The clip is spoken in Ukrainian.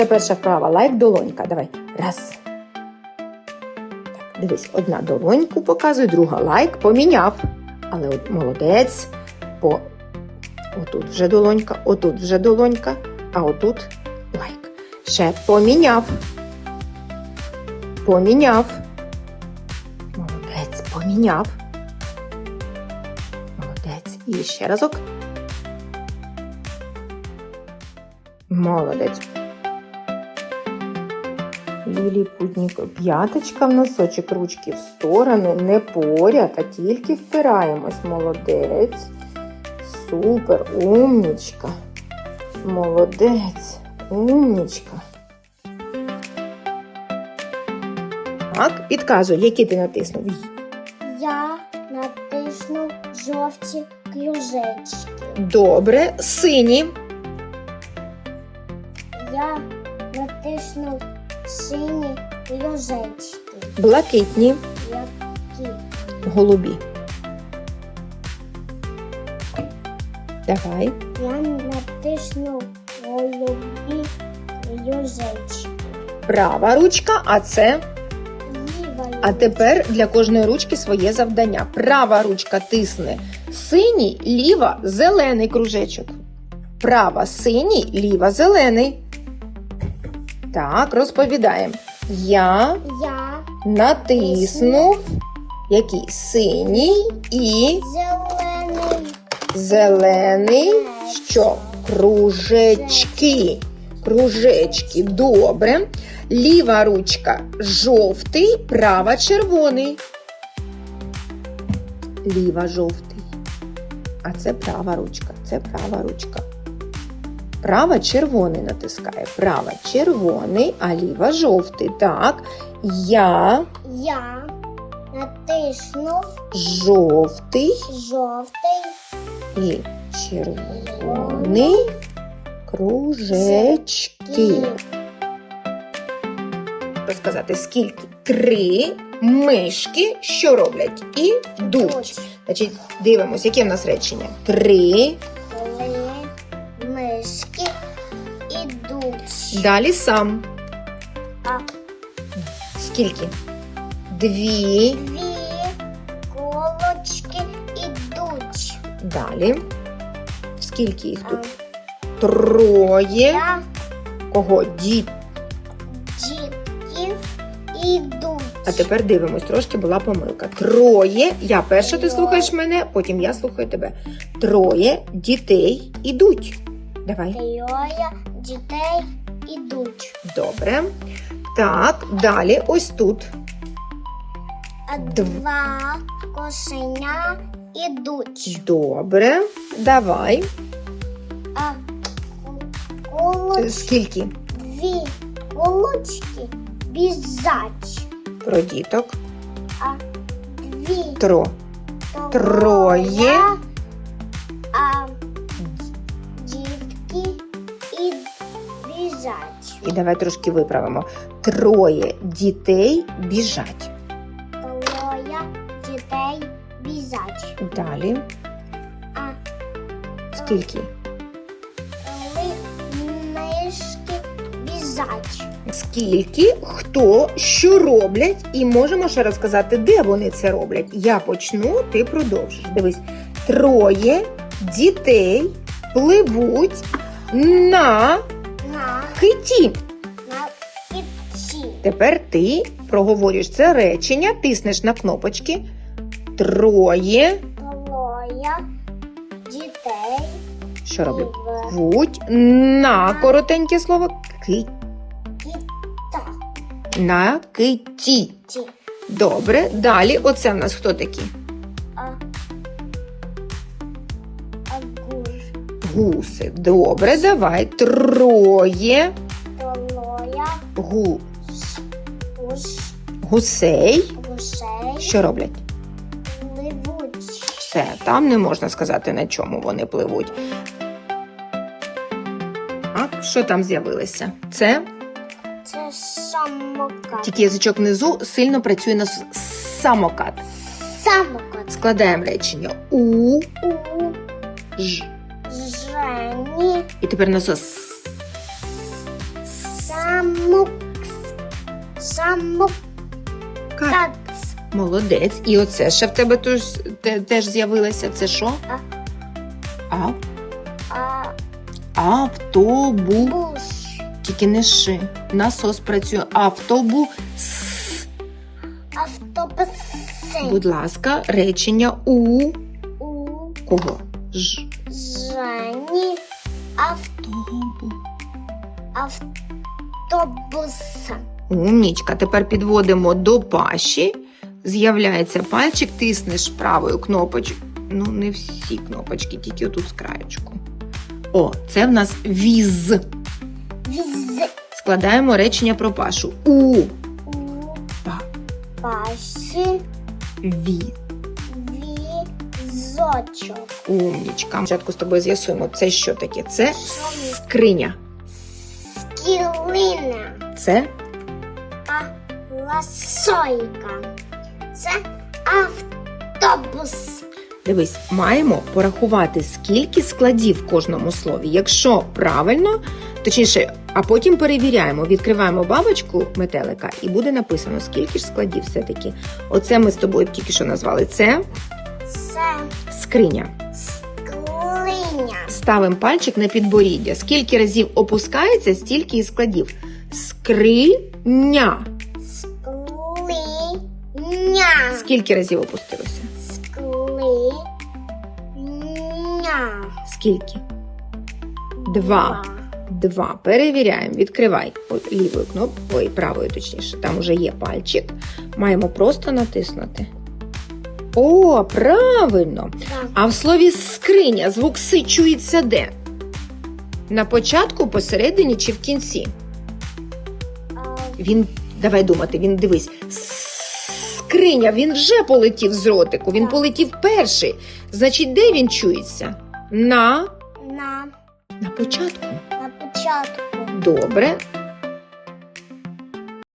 Наша перша вправа лайк долонька. Давай. Раз. Так, дивись, одна долоньку показує, друга лайк поміняв. Але от молодець. По... Отут вже долонька, отут вже долонька, а отут лайк. Ще поміняв. Поміняв. Молодець, поміняв. Молодець. І ще разок. Молодець. Лілі. П'яточка в носочок, ручки в сторону, не поряд, а тільки впираємось. Молодець. Супер, умнічка. Молодець, умнічка. Так, підказуй, які ти натиснув. Я натисну жовті кружечки. Добре, сині, Я натисну сині кружечки. блакитні, Які голубі. Давай. я натисну голубі кружечки. Права ручка, а це. Ліва А тепер для кожної ручки своє завдання. Права ручка тисне синій, ліва зелений кружечок. Права синій, ліва зелений. Так, розповідаємо. Я Я натиснув який синій і зелений. зелений. Що? Кружечки. Кружечки. Добре. Ліва ручка жовтий, права червоний. Ліва жовтий. А це права ручка. Це права ручка. Права червоний натискає. Права червоний, а ліва жовтий. Так. Я Я натиснув жовтий жовтий і червоний кружечки. Розказати, скільки? Три мишки, що роблять? Ідуть. Значить, дивимося, яке в нас речення. Три. Далі сам. А Скільки? Дві. дві колочки ідуть. Далі. Скільки їх А, тут? Троє. Я Кого? Діт. дітів ідуть. А тепер дивимось, трошки була помилка. Троє. Я перша, ти Троє. слухаєш мене, потім я слухаю тебе. Троє дітей ідуть. Давай. Троє дітей ідуть. Добре. Так, далі ось тут. Два кошеня ідуть. Добре. Давай. А колочки, Скільки? дві колочки біжать. Про діток. А дві Тро. Троє. І давай трошки виправимо. Троє дітей біжать. Троє дітей біжать. Далі. А Скільки? мишки біжать. Скільки, хто, що роблять, і можемо ще розказати, де вони це роблять. Я почну, ти продовжиш. Дивись, троє дітей пливуть На киті. Тепер ти проговорюєш це речення, тиснеш на кнопочки. Троє. Троє дітей Що пливуть Пливуть на коротеньке слово ки. кіта. На киті. Добре, далі. Оце в нас хто такі? Гуси. Добре, давай. Троє Троє гу... гуш, гусей. гусей Що роблять? пливуть. Все, там не можна сказати, на чому вони пливуть. А що там з'явилося? Це Це самокат. тільки язичок внизу сильно працює на самокат. Самокат. Складаємо речення у У ж. Жені І тепер насос. Самокат. Ка- Молодець. І оце ще в тебе теж, те- теж з'явилося. Це що? А. А, А, автобус. бус. Тільки не ши. Насос працює. Автобус. Автобуси. Будь ласка, речення у У кого? Ж. Жені. Ав, Автобус. автобуса. Умнічка. Тепер підводимо до паші. З'являється пальчик, тиснеш правою кнопочкою. Ну, не всі кнопочки, тільки отут з краєчку. О, це в нас віз. Віз. Складаємо речення про пашу. У У па паші. ві. Візочок. Умнічка. Спочатку з тобою з'ясуємо, це що таке? Це скриня. Скілина. Це Ласойка. Це автобус. Дивись, маємо порахувати, скільки складів в кожному слові. Якщо правильно, точніше, а потім перевіряємо, відкриваємо бабочку метелика і буде написано, скільки ж складів все-таки. Оце ми з тобою тільки що назвали. Це Це скриня. склиня. Ставимо пальчик на підборіддя. Скільки разів опускається, стільки і складів. Скриня. Склиня. Скільки разів опустилося? Склиня. Скільки? Два. Два. Перевіряємо. Відкривай лівою кнопкою, ой, правою точніше. Там уже є пальчик. Маємо просто натиснути. О, правильно! А в слові скриня звук си чується де? На початку, посередині чи в кінці? Він, давай думати, він дивись. Скриня, він вже полетів з ротику, він полетів перший. Значить, де він чується? На, На, на початку. на початку. Добре.